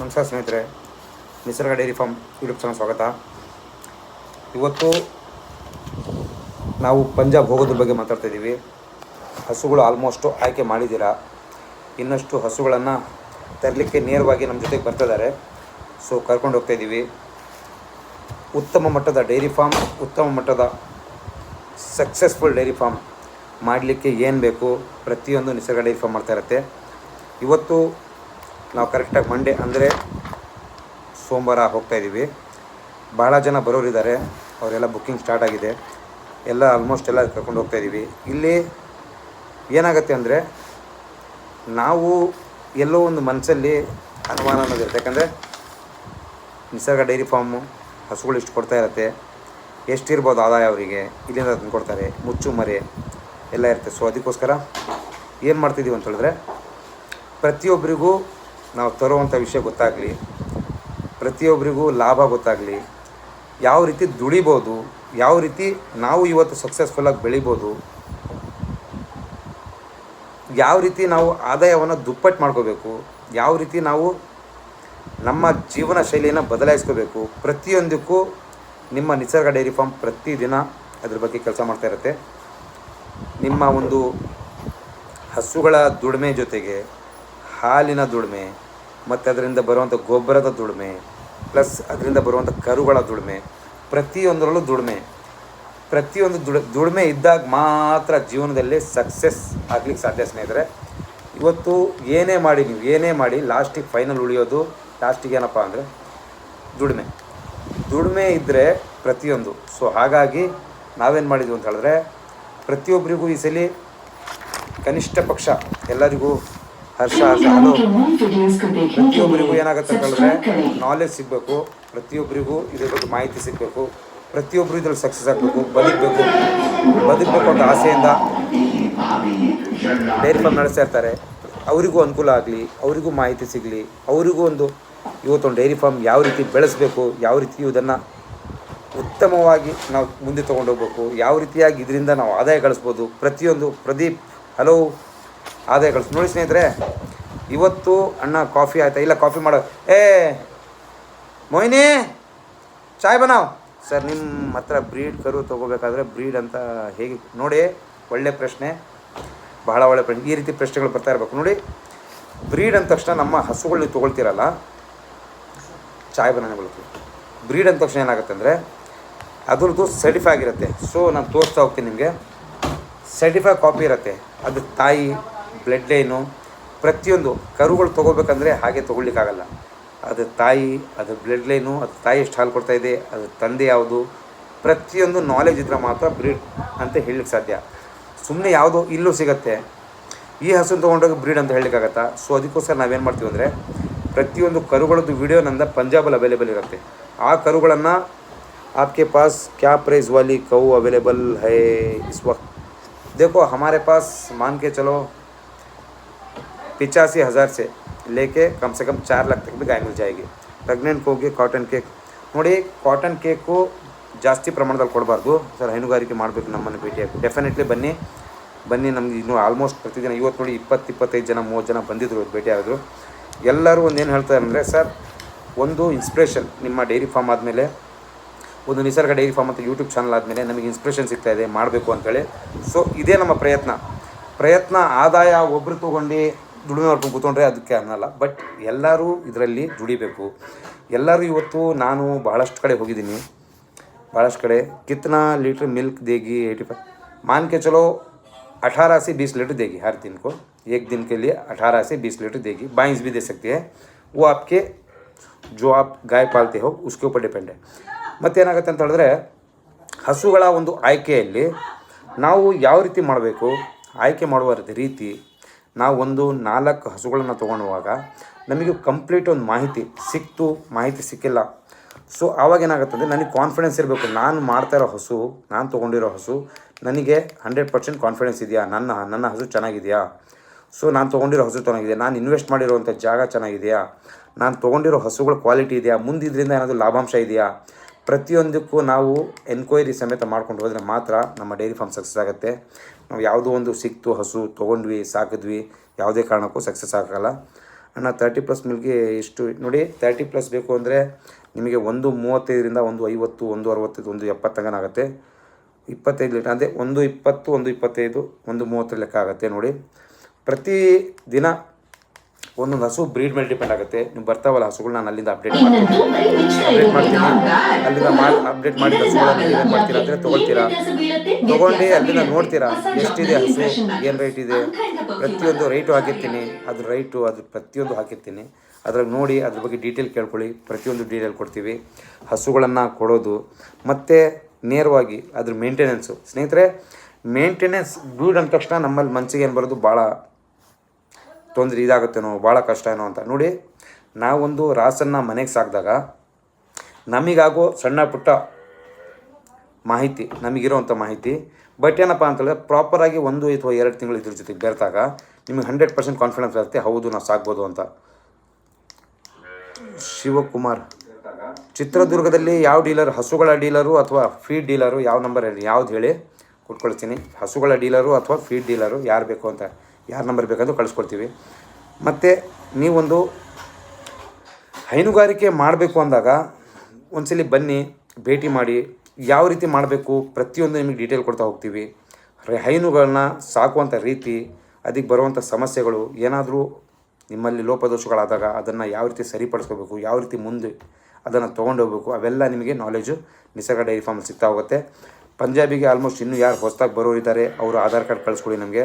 ನಮಸ್ಕಾರ ಸ್ನೇಹಿತರೆ, Nisarga dairy farm YouTube channel ಸ್ವಾಗತ. ಇವತ್ತು ನಾವು ಪಂಜಾಬ್ ಹೋಗೋದ್ರ ಬಗ್ಗೆ ಮಾತಾಡ್ತಾ ಇದ್ದೀವಿ. ಹಸುಗಳು ಆಲ್ಮೋಸ್ಟು ಆಯ್ಕೆ ಮಾಡಿದ್ದೀರಾ? ಇನ್ನಷ್ಟು ಹಸುಗಳನ್ನು ತರಲಿಕ್ಕೆ ನೇರವಾಗಿ ನಮ್ಮ ಜೊತೆಗೆ ಬರ್ತಿದ್ದಾರೆ ಸೊ ಕರ್ಕೊಂಡು ಹೋಗ್ತಾ ಇದ್ದೀವಿ. ಉತ್ತಮ ಮಟ್ಟದ ಡೈರಿ ಫಾರ್ಮ್, ಉತ್ತಮ ಮಟ್ಟದ ಸಕ್ಸಸ್ಫುಲ್ ಡೈರಿ ಫಾರ್ಮ್ ಮಾಡಲಿಕ್ಕೆ ಏನು ಬೇಕು ಪ್ರತಿಯೊಂದು ನಿಸರ್ಗ ಡೈರಿ ಫಾರ್ಮ್ ಮಾಡ್ತಾ ಇರುತ್ತೆ. ಇವತ್ತು ನಾವು ಕರೆಕ್ಟಾಗಿ ಮಂಡೇ ಅಂದರೆ ಸೋಮವಾರ ಹೋಗ್ತಾ ಇದ್ದೀವಿ. ಭಾಳ ಜನ ಬರೋರಿದ್ದಾರೆ. ಅವರೆಲ್ಲ ಬುಕ್ಕಿಂಗ್ ಸ್ಟಾರ್ಟ್ ಆಗಿದೆ. ಎಲ್ಲ ಆಲ್ಮೋಸ್ಟ್ ಎಲ್ಲ ಕರ್ಕೊಂಡು ಹೋಗ್ತಾ ಇದ್ದೀವಿ. ಇಲ್ಲಿ ಏನಾಗುತ್ತೆ ಅಂದರೆ ನಾವು ಎಲ್ಲೋ ಒಂದು ಮನಸ್ಸಲ್ಲಿ ಅನುಮಾನ ಅನ್ನೋದಿರುತ್ತೆ ಯಾಕಂದರೆ ನಿಸರ್ಗ ಡೈರಿ ಫಾರ್ಮು ಹಸುಗಳು ಇಷ್ಟು ಕೊಡ್ತಾ ಇರುತ್ತೆ. ಎಷ್ಟಿರ್ಬೋದು ಆದಾಯ ಅವರಿಗೆ? ಇಲ್ಲಿಂದ ತಂದು ಕೊಡ್ತಾರೆ. ಮುಚ್ಚು ಮರೆ ಎಲ್ಲ ಇರುತ್ತೆ. ಸೊ ಅದಕ್ಕೋಸ್ಕರ ಏನು ಮಾಡ್ತಿದ್ದೀವಿ ಅಂತ ಹೇಳಿದ್ರೆ ಪ್ರತಿಯೊಬ್ಬರಿಗೂ ನಾವು ತರುವಂಥ ವಿಷಯ ಗೊತ್ತಾಗಲಿ, ಪ್ರತಿಯೊಬ್ಬರಿಗೂ ಲಾಭ ಗೊತ್ತಾಗಲಿ, ಯಾವ ರೀತಿ ದುಡಿಬೋದು, ಯಾವ ರೀತಿ ನಾವು ಇವತ್ತು ಸಕ್ಸಸ್ಫುಲ್ಲಾಗಿ ಬೆಳಿಬೋದು, ಯಾವ ರೀತಿ ನಾವು ಆದಾಯವನ್ನು ದುಪ್ಪಟ್ಟು ಮಾಡ್ಕೋಬೇಕು, ಯಾವ ರೀತಿ ನಾವು ನಮ್ಮ ಜೀವನ ಶೈಲಿಯನ್ನು ಬದಲಾಯಿಸ್ಕೋಬೇಕು, ಪ್ರತಿಯೊಂದಕ್ಕೂ ನಿಮ್ಮ ನಿಸರ್ಗ ಡೈರಿ ಫಾರ್ಮ್ ಪ್ರತಿದಿನ ಅದ್ರ ಬಗ್ಗೆ ಕೆಲಸ ಮಾಡ್ತಾ ಇರುತ್ತೆ. ನಿಮ್ಮ ಒಂದು ಹಸುಗಳ ದುಡಿಮೆ ಜೊತೆಗೆ ಹಾಲಿನ ದುಡಿಮೆ, ಮತ್ತು ಅದರಿಂದ ಬರುವಂಥ ಗೊಬ್ಬರದ ದುಡಿಮೆ ಪ್ಲಸ್ ಅದರಿಂದ ಬರುವಂಥ ಕರುಗಳ ದುಡಿಮೆ, ಪ್ರತಿಯೊಂದರಲ್ಲೂ ದುಡಿಮೆ. ಪ್ರತಿಯೊಂದು ದುಡಿ, ದುಡಿಮೆ ಇದ್ದಾಗ ಮಾತ್ರ ಜೀವನದಲ್ಲಿ ಸಕ್ಸಸ್ ಆಗ್ಲಿಕ್ಕೆ ಸಾಧ್ಯ ಸ್ನೇಹಿತರೆ. ಇವತ್ತು ಏನೇ ಮಾಡಿ ನೀವು ಏನೇ ಮಾಡಿ ಲಾಸ್ಟಿಗೆ ಫೈನಲ್ ಉಳಿಯೋದು ಲಾಸ್ಟಿಗೆ ಏನಪ್ಪ ಅಂದರೆ ದುಡಿಮೆ. ದುಡಿಮೆ ಇದ್ದರೆ ಪ್ರತಿಯೊಂದು. ಸೊ ಹಾಗಾಗಿ ನಾವೇನು ಮಾಡಿದ್ವಿ ಅಂತ ಹೇಳಿದ್ರೆ ಪ್ರತಿಯೊಬ್ಬರಿಗೂ ಈ ಸಲ ಕನಿಷ್ಠ ಪಕ್ಷ ಎಲ್ಲರಿಗೂ ಹರ್ಷ ಹರ್ಷ ಹಲೋ. ಪ್ರತಿಯೊಬ್ಬರಿಗೂ ಏನಾಗುತ್ತೆ ಅಂತ ಹೇಳಿದ್ರೆ ನಾಲೆಜ್ ಸಿಗಬೇಕು ಪ್ರತಿಯೊಬ್ಬರಿಗೂ ಇದ್ರ ಬಗ್ಗೆ ಮಾಹಿತಿ ಸಿಗಬೇಕು ಪ್ರತಿಯೊಬ್ಬರು ಇದ್ರಲ್ಲಿ ಸಕ್ಸಸ್ ಆಗಬೇಕು ಬದುಕಬೇಕು. ಬದುಕಬೇಕು ಅಂತ ಆಸೆಯಿಂದ ಡೈರಿ ಫಾರ್ಮ್ ನಡೆಸ್ತಾ ಇರ್ತಾರೆ. ಅವರಿಗೂ ಅನುಕೂಲ ಆಗಲಿ ಅವರಿಗೂ ಮಾಹಿತಿ ಸಿಗಲಿ ಅವರಿಗೂ ಒಂದು ಇವತ್ತೊಂದು ಡೈರಿ ಫಾರ್ಮ್ ಯಾವ ರೀತಿ ಬೆಳೆಸಬೇಕು ಯಾವ ರೀತಿ ಇದನ್ನು ಉತ್ತಮವಾಗಿ ನಾವು ಮುಂದೆ ತೊಗೊಂಡೋಗ್ಬೇಕು ಯಾವ ರೀತಿಯಾಗಿ ಇದರಿಂದ ನಾವು ಆದಾಯ ಗಳಿಸ್ಬೋದು ಪ್ರತಿಯೊಂದು ಪ್ರದೀಪ್ ಹಲೋ. ಆದಾಯ ಕಳಿಸ್ ನೋಡಿ ಸ್ನೇಹಿತರೆ, ಇವತ್ತು ಅಣ್ಣ ಕಾಫಿ ಆಯ್ತಾ? ಇಲ್ಲ, ಕಾಫಿ ಮಾಡೋ. ಏ ಮೊಯ್ನಿ ಚಾಯ್ ಬನಾವ್. ಸರ್ ನಿಮ್ಮ ಹತ್ರ ಬ್ರೀಡ್ ಕರು ತೊಗೋಬೇಕಾದ್ರೆ ಬ್ರೀಡ್ ಅಂತ ಹೇಗೆ? ನೋಡಿ, ಒಳ್ಳೆ ಪ್ರಶ್ನೆ. ಬಹಳ ಒಳ್ಳೆ ಪ್ರಶ್ನೆ. ಈ ರೀತಿ ಪ್ರಶ್ನೆಗಳು ಬರ್ತಾ ಇರಬೇಕು. ನೋಡಿ, ಬ್ರೀಡ್ ಅಂದ ತಕ್ಷಣ ನಮ್ಮ ಹಸುಗಳು ನೀವು ತೊಗೊಳ್ತೀರಲ್ಲ, ಚಾಯ್ ಬನಾನೆ ಬಳಸ್ತೀವಿ ಬ್ರೀಡ್ ಅಂದ ತಕ್ಷಣ ಏನಾಗುತ್ತೆ ಅಂದರೆ, ಅದ್ರದ್ದು ಸರ್ಟಿಫೈ ಆಗಿರುತ್ತೆ. ಸೊ ನಾನು ತೋರಿಸ್ತಾ ಹೋಗ್ತೀನಿ ನಿಮಗೆ. ಸರ್ಟಿಫೈ ಕಾಪಿ ಇರುತ್ತೆ. ಅದು ತಾಯಿ ಬ್ಲಡ್ ಲೈನು ಪ್ರತಿಯೊಂದು ಕರುಗಳು ತೊಗೋಬೇಕಂದ್ರೆ ಹಾಗೆ ತೊಗೊಳ್ಲಿಕ್ಕಾಗಲ್ಲ ಅದು ತಾಯಿ ಅದು ಬ್ಲಡ್ ಲೈನು ಅದು ತಾಯಿ ಎಷ್ಟು ಹಾಲು ಕೊಡ್ತಾ ಇದೆ ಅದು ತಂದೆ ಯಾವುದು ಪ್ರತಿಯೊಂದು ನಾಲೆಜ್ ಇದ್ರೆ ಮಾತ್ರ ಬ್ರೀಡ್ ಅಂತ ಹೇಳಲಿಕ್ಕೆ ಸಾಧ್ಯ ಸುಮ್ಮನೆ ಯಾವುದೋ ಇಲ್ಲೂ ಸಿಗುತ್ತೆ ಈ ಹಸುನ ತೊಗೊಂಡೋಗಿ ಬ್ರೀಡ್ ಅಂತ ಹೇಳಲಿಕ್ಕಾಗತ್ತಾ ಸೊ ಅದಕ್ಕೋಸ್ಕರ ನಾವೇನು ಮಾಡ್ತೀವಿ ಅಂದರೆ ಪ್ರತಿಯೊಂದು ಕರುಗಳದ್ದು ವಿಡಿಯೋ ನಂದ ಪಂಜಾಬಲ್ಲಿ ಅವೈಲೇಬಲ್ ಇರುತ್ತೆ ಆ ಕರುಗಳನ್ನು आपके पास क्या प्राइस वाली कऊ अवेलेबल है इस वक्त देखो हमारे पास मान के चलो पिचासी हज़ार से लेके कम से कम चार लाख तक भी गाय मिल जाएगी ಪ್ರೆಗ್ನೆಂಟ್ ಹೋಗಿ ಕಾಟನ್ ಕೇಕ್ ನೋಡಿ ಕಾಟನ್ ಕೇಕು ಜಾಸ್ತಿ ಪ್ರಮಾಣದಲ್ಲಿ ಕೊಡಬಾರ್ದು ಸರ್ ಹೈನುಗಾರಿಕೆ ಮಾಡಬೇಕು ನಮ್ಮನ್ನು ಭೇಟಿಯಾಗಿ ಡೆಫಿನೆಟ್ಲಿ ಬನ್ನಿ ಬನ್ನಿ ನಮ್ಗೆ ಇನ್ನೂ ಆಲ್ಮೋಸ್ಟ್ ಪ್ರತಿದಿನ ಇವತ್ತು ನೋಡಿ ಇಪ್ಪತ್ತು ಇಪ್ಪತ್ತೈದು ಜನ ಮೂವತ್ತು ಜನ ಬಂದಿದ್ದರು ಭೇಟಿ ಆಗಿದ್ರು ಎಲ್ಲರೂ ಒಂದು ಏನು ಹೇಳ್ತಾರೆ ಅಂದರೆ ಸರ್ ಒಂದು ಇನ್ಸ್ಪಿರೇಷನ್ ನಿಮ್ಮ ಡೈರಿ ಫಾರ್ಮ್ ಆದಮೇಲೆ ಒಂದು ನಿಸರ್ಗ ಡೈರಿ ಫಾರ್ಮ್ ಅಂತ ಯೂಟ್ಯೂಬ್ ಚಾನಲ್ ಆದಮೇಲೆ ನಮಗೆ ಇನ್ಸ್ಪಿರೇಷನ್ ಸಿಗ್ತಾ ಇದೆ ಮಾಡಬೇಕು ಅಂತೇಳಿ ಸೊ ಇದೇ ನಮ್ಮ ಪ್ರಯತ್ನ ಪ್ರಯತ್ನ ಆದಾಯ ಒಬ್ಬರು ತೊಗೊಂಡು ದುಡಿಮೆ ಮಾಡ್ಕೊಂಡು ಕೂತ್ಕೊಂಡ್ರೆ ಅದಕ್ಕೆ ಅನ್ನಲ್ಲ ಬಟ್ ಎಲ್ಲರೂ ಇದರಲ್ಲಿ ದುಡಿಬೇಕು ಎಲ್ಲರೂ ಇವತ್ತು ನಾನು ಬಹಳಷ್ಟು ಕಡೆ ಹೋಗಿದ್ದೀನಿ ಭಾಳಷ್ಟು ಕಡೆ ಕಿತ್ನಾ ಲೀಟ್ರ್ ಮಿಲ್ಕ್ देगी एटी फाइव मान के चलो अठारह से बीस लीटर देगी हर दिन को एक दिन के लिए अठारह से बीस लीटर देगी बाइंस भी दे सकती है वो आपके जो आप गाय पालते हो उसके ऊपर डिपेंड है ಮತ್ತೇನಾಗುತ್ತೆ ಅಂತ ಹೇಳಿದ್ರೆ ಹಸುಗಳ ಒಂದು ಆಯ್ಕೆಯಲ್ಲಿ ನಾವು ಯಾವ ರೀತಿ ಮಾಡಬೇಕು ಆಯ್ಕೆ ಮಾಡುವ ರೀತಿ ನಾವು ಒಂದು ನಾಲ್ಕು ಹಸುಗಳನ್ನು ತೊಗೊಳುವಾಗ ನಮಗೆ ಕಂಪ್ಲೀಟ್ ಒಂದು ಮಾಹಿತಿ ಸಿಕ್ತು, ಮಾಹಿತಿ ಸಿಕ್ಕಿಲ್ಲ. ಸೊ ಆವಾಗ ಅಂದರೆ ನನಗೆ ಕಾನ್ಫಿಡೆನ್ಸ್ ಇರಬೇಕು. ನಾನು ಮಾಡ್ತಾ ಇರೋ ಹಸು, ನಾನು ತೊಗೊಂಡಿರೋ ಹಸು, ನನಗೆ ಹಂಡ್ರೆಡ್ ಪರ್ಸೆಂಟ್ ಕಾನ್ಫಿಡೆನ್ಸ್ ಇದೆಯಾ? ನನ್ನ ನನ್ನ ಹಸು ಚೆನ್ನಾಗಿದೆಯಾ? ಸೊ ನಾನು ತೊಗೊಂಡಿರೋ ಹಸು ಚೆನ್ನಾಗಿದೆ ನಾನು ಇನ್ವೆಸ್ಟ್ ಮಾಡಿರೋವಂಥ ಜಾಗ ಚೆನ್ನಾಗಿದೆಯಾ? ನಾನು ತೊಗೊಂಡಿರೋ ಹಸುಗಳ ಕ್ವಾಲಿಟಿ ಇದೆಯಾ? ಮುಂದೆ ಇದರಿಂದ ಏನಾದರೂ ಲಾಭಾಂಶ ಇದೆಯಾ? ಪ್ರತಿಯೊಂದಕ್ಕೂ ನಾವು ಎನ್ಕ್ವೈರಿ ಸಮೇತ ಮಾಡ್ಕೊಂಡು ಹೋದರೆ ಮಾತ್ರ ನಮ್ಮ ಡೈರಿ ಫಾರ್ಮ್ ಸಕ್ಸಸ್ ಆಗುತ್ತೆ. ನಾವು ಯಾವುದೋ ಒಂದು ಸಿಕ್ತು, ಹಸು ತೊಗೊಂಡ್ವಿ, ಸಾಕಿದ್ವಿ, ಯಾವುದೇ ಕಾರಣಕ್ಕೂ ಸಕ್ಸಸ್ ಆಗೋಲ್ಲ. ಅಣ್ಣ ತರ್ಟಿ ಪ್ಲಸ್ ಮಿಲ್ಗೆ ಎಷ್ಟು? ನೋಡಿ ತರ್ಟಿ ಪ್ಲಸ್ ಬೇಕು ಅಂದರೆ ನಿಮಗೆ ಒಂದು ಮೂವತ್ತೈದರಿಂದ ಒಂದು ಐವತ್ತು, ಒಂದು ಅರವತ್ತೈದು, ಒಂದು ಎಪ್ಪತ್ತಂಗನ ಆಗುತ್ತೆ. ಇಪ್ಪತ್ತೈದು ಲೀಟರ್ ಅಂದರೆ ಒಂದು ಇಪ್ಪತ್ತು, ಒಂದು ಇಪ್ಪತ್ತೈದು, ಒಂದು ಮೂವತ್ತರ ಲೆಕ್ಕ ಆಗುತ್ತೆ ನೋಡಿ. ಪ್ರತಿ ದಿನ ಒಂದೊಂದು ಹಸು ಬ್ರೀಡ್ ಮೇಲೆ ಡಿಪೆಂಡ್ ಆಗುತ್ತೆ. ನೀವು ಬರ್ತಾವಲ್ಲ ಹಸುಗಳು ನಾನು ಅಲ್ಲಿಂದ ಅಪ್ಡೇಟ್ ಮಾಡ್ತೀನಿ. ಅಪ್ಡೇಟ್ ಮಾಡ್ತೀನಿ. ಅಲ್ಲಿಂದ ಅಪ್ಡೇಟ್ ಮಾಡಿದ ಹಸುಗಳನ್ನು ಏನು ಮಾಡ್ತೀರಾ ಅಂದರೆ ತೊಗೊಳ್ತೀರಾ? ತೊಗೊಂಡು ಅಲ್ಲಿಂದ ನೋಡ್ತೀರಾ ಎಷ್ಟಿದೆ ಹಸು, ಏನು ರೇಟ್ ಇದೆ? ಪ್ರತಿಯೊಂದು ರೈಟು ಹಾಕಿರ್ತೀನಿ. ಅದ್ರ ರೈಟು ಅದ್ರ ಪ್ರತಿಯೊಂದು ಹಾಕಿರ್ತೀನಿ. ಅದ್ರಾಗ ನೋಡಿ, ಅದ್ರ ಬಗ್ಗೆ ಡೀಟೇಲ್ ಕೇಳ್ಕೊಳ್ಳಿ. ಪ್ರತಿಯೊಂದು ಡೀಟೇಲ್ ಕೊಡ್ತೀವಿ. ಹಸುಗಳನ್ನು ಕೊಡೋದು. ಮತ್ತು ನೇರವಾಗಿ ಅದ್ರ ಮೇಂಟೆನೆನ್ಸು ಸ್ನೇಹಿತರೆ ಮೇಂಟೆನೆನ್ಸ್ ಬ್ರೀಡ್ ಅಂದ ತಕ್ಷಣ ನಮ್ಮಲ್ಲಿ ಮನಸ್ಸಿಗೆ ಏನು ಬರೋದು? ಭಾಳ ತೊಂದರೆ ಇದಾಗುತ್ತೇನೋ, ಭಾಳ ಕಷ್ಟ ಏನೋ ಅಂತ ನೋಡಿ, ನಾವೊಂದು ರಾಸನ್ನು ಮನೆಗೆ ಸಾಕಿದಾಗ ನಮಗಾಗೋ ಸಣ್ಣ ಪುಟ್ಟ ಮಾಹಿತಿ, ನಮಗಿರೋವಂಥ ಮಾಹಿತಿ ಬಟ್ ಏನಪ್ಪ ಅಂತಂದರೆ ಪ್ರಾಪರಾಗಿ ಒಂದು ಅಥವಾ ಎರಡು ತಿಂಗಳು ಇದ್ರ ಜೊತೆಗೆ ಬೆರೆತಾಗ ನಿಮಗೆ ಹಂಡ್ರೆಡ್ ಪರ್ಸೆಂಟ್ ಕಾನ್ಫಿಡೆನ್ಸ್ ಇರುತ್ತೆ, ಹೌದು ನಾವು ಸಾಕ್ಬೋದು ಅಂತ. ಶಿವಕುಮಾರ್, ಚಿತ್ರದುರ್ಗದಲ್ಲಿ ಯಾವ ಡೀಲರ್, ಹಸುಗಳ ಡೀಲರು ಅಥವಾ ಫೀಡ್ ಡೀಲರು, ಯಾವ ನಂಬರ್ ಯಾವ್ದು ಹೇಳಿ, ಕೊಟ್ಕೊಳ್ತೀನಿ. ಹಸುಗಳ ಡೀಲರು ಅಥವಾ ಫೀಡ್ ಡೀಲರು ಯಾರು ಬೇಕು ಅಂತ. ಯಾರು ನಂಬರ್ ಬೇಕಾದರೂ ಕಳಿಸ್ಕೊಡ್ತೀವಿ. ಮತ್ತು ನೀವೊಂದು ಹೈನುಗಾರಿಕೆ ಮಾಡಬೇಕು ಅಂದಾಗ ಒಂದ್ಸಲಿ ಬನ್ನಿ, ಭೇಟಿ ಮಾಡಿ, ಯಾವ ರೀತಿ ಮಾಡಬೇಕು ಪ್ರತಿಯೊಂದು ನಿಮಗೆ ಡೀಟೇಲ್ ಕೊಡ್ತಾ ಹೋಗ್ತೀವಿ. ಹೈನುಗಳನ್ನ ಸಾಕುವಂಥ ರೀತಿ ಅದಕ್ಕೆ ಬರುವಂಥ ಸಮಸ್ಯೆಗಳು, ಏನಾದರೂ ನಿಮ್ಮಲ್ಲಿ ಲೋಪದೋಷಗಳಾದಾಗ ಅದನ್ನು ಯಾವ ರೀತಿ ಸರಿಪಡಿಸ್ಕೋಬೇಕು, ಯಾವ ರೀತಿ ಮುಂದೆ ಅದನ್ನು ತೊಗೊಂಡು ಹೋಗ್ಬೇಕು, ಅವೆಲ್ಲ ನಿಮಗೆ ನಾಲೆಜು ನಿಸರ್ಗ ಡೈರಿ ಫಾರ್ಮಲ್ಲಿ ಸಿಗ್ತಾ ಹೋಗುತ್ತೆ. ಪಂಜಾಬಿಗೆ ಆಲ್ಮೋಸ್ಟ್ ಇನ್ನೂ ಯಾರು ಹೊಸದಾಗಿ ಬರೋರಿದ್ದಾರೆ, ಅವರು ಆಧಾರ್ ಕಾರ್ಡ್ ಕಳಿಸ್ಕೊಡಿ ನಮಗೆ.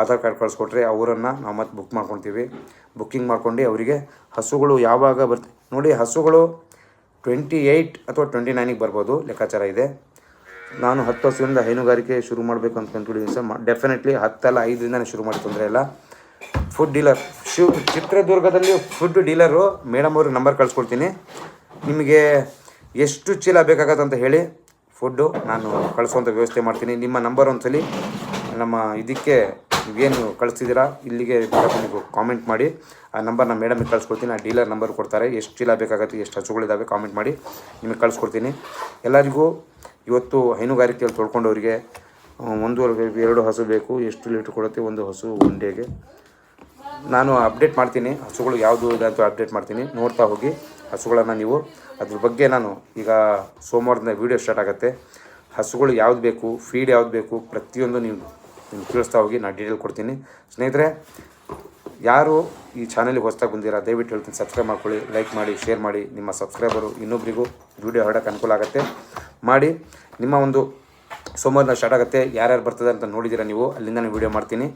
ಆಧಾರ್ ಕಾರ್ಡ್ ಕಳಿಸ್ಕೊಟ್ರೆ ಅವರನ್ನು ನಾವು ಮತ್ತೆ ಬುಕ್ ಮಾಡ್ಕೊತೀವಿ ಬುಕ್ಕಿಂಗ್ ಮಾಡ್ಕೊಂಡು ಅವರಿಗೆ ಹಸುಗಳು ಯಾವಾಗ ಬರ್ತ ನೋಡಿ ಹಸುಗಳು ಟ್ವೆಂಟಿ ಏಯ್ಟ್ ಅಥವಾ ಟ್ವೆಂಟಿ ನೈನಿಗೆ ಬರ್ಬೋದು, ಲೆಕ್ಕಾಚಾರ ಇದೆ. ನಾನು ಹತ್ತು ವರ್ಷದಿಂದ ಹೈನುಗಾರಿಕೆ ಶುರು ಮಾಡಬೇಕು ಅಂತ ಅಂದ್ಕೊಂಡಿದ್ದೀನಿ ಸರ್. ಡೆಫಿನೆಟ್ಲಿ ಹತ್ತಲ್ಲ ಐದರಿಂದನೇ ಶುರು ಮಾಡಿ ತೊಂದರೆ ಇಲ್ಲ. ಫುಡ್ ಡೀಲರ್ ಶಿವ ಚಿತ್ರದುರ್ಗದಲ್ಲಿ ಫುಡ್ ಡೀಲರು ಮೇಡಮ್ ಅವ್ರಿಗೆ ನಂಬರ್ ಕಳಿಸ್ಕೊಡ್ತೀನಿ. ನಿಮಗೆ ಎಷ್ಟು ಚೀಲ ಬೇಕಾಗತ್ತೆ ಅಂತ ಹೇಳಿ ಫುಡ್ಡು ನಾನು ಕಳಿಸುವಂಥ ವ್ಯವಸ್ಥೆ ಮಾಡ್ತೀನಿ. ನಿಮ್ಮ ನಂಬರ್ ಒಂದ್ಸಲಿ ನಮ್ಮ ಇದಕ್ಕೆ ನೀವೇನು ಕಳಿಸ್ತಿದ್ದೀರಾ, ಇಲ್ಲಿಗೆ ನೀವು ಕಾಮೆಂಟ್ ಮಾಡಿ. ಆ ನಂಬರ್ ನಮ್ಮ ಮೇಡಮಿಗೆ ಕಳಿಸ್ಕೊಡ್ತೀನಿ. ಆ ಡೀಲರ್ ನಂಬರ್ ಕೊಡ್ತಾರೆ. ಎಷ್ಟು ಚೀಲ ಬೇಕಾಗುತ್ತೆ, ಎಷ್ಟು ಹಸುಗಳಿದ್ದಾವೆ ಕಾಮೆಂಟ್ ಮಾಡಿ ನಿಮಗೆ ಕಳಿಸ್ಕೊಡ್ತೀನಿ. ಎಲ್ಲರಿಗೂ ಇವತ್ತು ಹೈನುಗಾರಿಕೆಯಲ್ಲಿ ತೊಳ್ಕೊಂಡವರಿಗೆ ಒಂದು, ಎರಡು ಹಸು ಬೇಕು, ಎಷ್ಟು ಲೀಟ್ರ್ ಕೊಡುತ್ತೆ, ಒಂದು ಹಸು ಒನ್ ಡೇಗೆ ನಾನು ಅಪ್ಡೇಟ್ ಮಾಡ್ತೀನಿ. ಹಸುಗಳು ಯಾವುದು ಇದೆ ಅಂತ ಅಪ್ಡೇಟ್ ಮಾಡ್ತೀನಿ. ನೋಡ್ತಾ ಹೋಗಿ ಹಸುಗಳನ್ನು ನೀವು. ಅದ್ರ ಬಗ್ಗೆ ನಾನು ಈಗ ಸೋಮವಾರದಿಂದ ವೀಡಿಯೋ ಸ್ಟಾರ್ಟ್ ಆಗುತ್ತೆ. ಹಸುಗಳು ಯಾವ್ದು ಬೇಕು ಫೀಡ್ ಯಾವ್ದು ಬೇಕು, ಪ್ರತಿಯೊಂದು ನೀವು ನಿಮ್ಗೆ ತಿಳಿಸ್ತಾ ಹೋಗಿ ನಾನು ಡೀಟೇಲ್ ಕೊಡ್ತೀನಿ. ಸ್ನೇಹಿತರೆ, ಯಾರು ಈ ಚಾನಲ್ಗೆ ಹೊಸ್ದಾಗಿ ಬಂದಿರ, ದಯವಿಟ್ಟು ಹೇಳ್ತೀನಿ, ಸಬ್ಸ್ಕ್ರೈಬ್ ಮಾಡ್ಕೊಳ್ಳಿ, ಲೈಕ್ ಮಾಡಿ, ಶೇರ್ ಮಾಡಿ. ನಿಮ್ಮ ಸಬ್ಸ್ಕ್ರೈಬರು ಇನ್ನೊಬ್ಬರಿಗೂ ವಿಡಿಯೋ ಹೊರಡೋಕ್ಕೆ ಅನುಕೂಲ ಆಗುತ್ತೆ. ಮಾಡಿ, ನಿಮ್ಮ ಒಂದು ಸೋಮವಾರ ಸ್ಟಾರ್ಟ್ ಆಗುತ್ತೆ. ಯಾರ್ಯಾರು ಬರ್ತದೆ ಅಂತ ನೋಡಿದ್ದೀರಾ ನೀವು ಅಲ್ಲಿಂದ ನಾನು ವೀಡಿಯೋ ಮಾಡ್ತೀನಿ.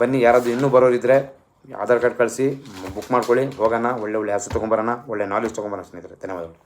ಬನ್ನಿ, ಯಾರಾದರೂ ಇನ್ನೂ ಬರೋರಿದ್ದರೆ ಆಧಾರ್ ಕಾರ್ಡ್ ಕಳಿಸಿ, ಬುಕ್ ಮಾಡ್ಕೊಳ್ಳಿ. ಹೋಗೋಣ, ಒಳ್ಳೆ ಒಳ್ಳೆ ಹಸು ತೊಗೊಂಬರೋಣ, ಒಳ್ಳೆ ನಾಲೆಜ್ ತೊಗೊಂಬರೋಣ ಸ್ನೇಹಿತರೆ. ಧನ್ಯವಾದಗಳು.